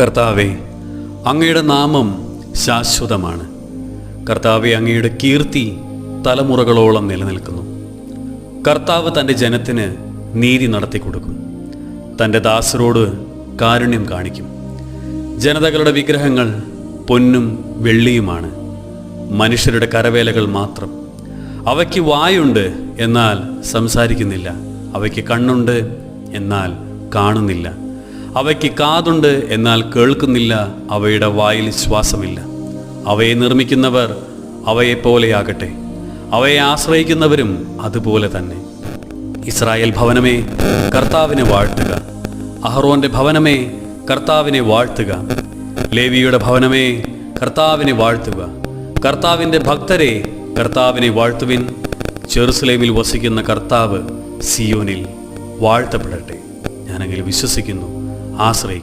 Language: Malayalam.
കർത്താവെ അങ്ങയുടെ നാമം ശാശ്വതമാണ്. കർത്താവെ അങ്ങയുടെ കീർത്തി തലമുറകളോളം നിലനിൽക്കുന്നു. കർത്താവ് തന്റെ ജനത്തിന് നീതി നടത്തി കൊടുക്കും. തന്റെ ദാസരോട് കാരുണ്യം കാണിക്കും. ജനതകളുടെ വിഗ്രഹങ്ങൾ പൊന്നും വെള്ളിയുമാണ്. മനുഷ്യരുടെ കരവേലകൾ മാത്രം. അവയ്ക്ക് വായുണ്ട് എന്നാൽ സംസാരിക്കുന്നില്ല. അവയ്ക്ക് കണ്ണുണ്ട് എന്നാൽ കാണുന്നില്ല. അവയ്ക്ക് കാതുണ്ട് എന്നാൽ കേൾക്കുന്നില്ല അവയുടെ വായിൽ ശ്വാസമില്ല അവയെ നിർമ്മിക്കുന്നവർ അവയെപ്പോലെയാകട്ടെ അവയെ ആശ്രയിക്കുന്നവരും അതുപോലെ തന്നെ. ഇസ്രായേൽ ഭവനമേ കർത്താവിനെ വാഴ്ത്തുക. അഹ്റോന്റെ ഭവനമേ കർത്താവിനെ വാഴ്ത്തുക. ലേവിയുടെ ഭവനമേ കർത്താവിനെ വാഴ്ത്തുക. കർത്താവിന്റെ ഭക്തരെ കർത്താവിനെ വാഴ്ത്തുവിൻ. ജെറുസലേമിൽ വസിക്കുന്ന കർത്താവ് സിയോനിൽ വാഴ്ത്തപ്പെടട്ടെ. ഞാനങ്ങനെ വിശ്വസിക്കുന്നു. ஆசிரியை.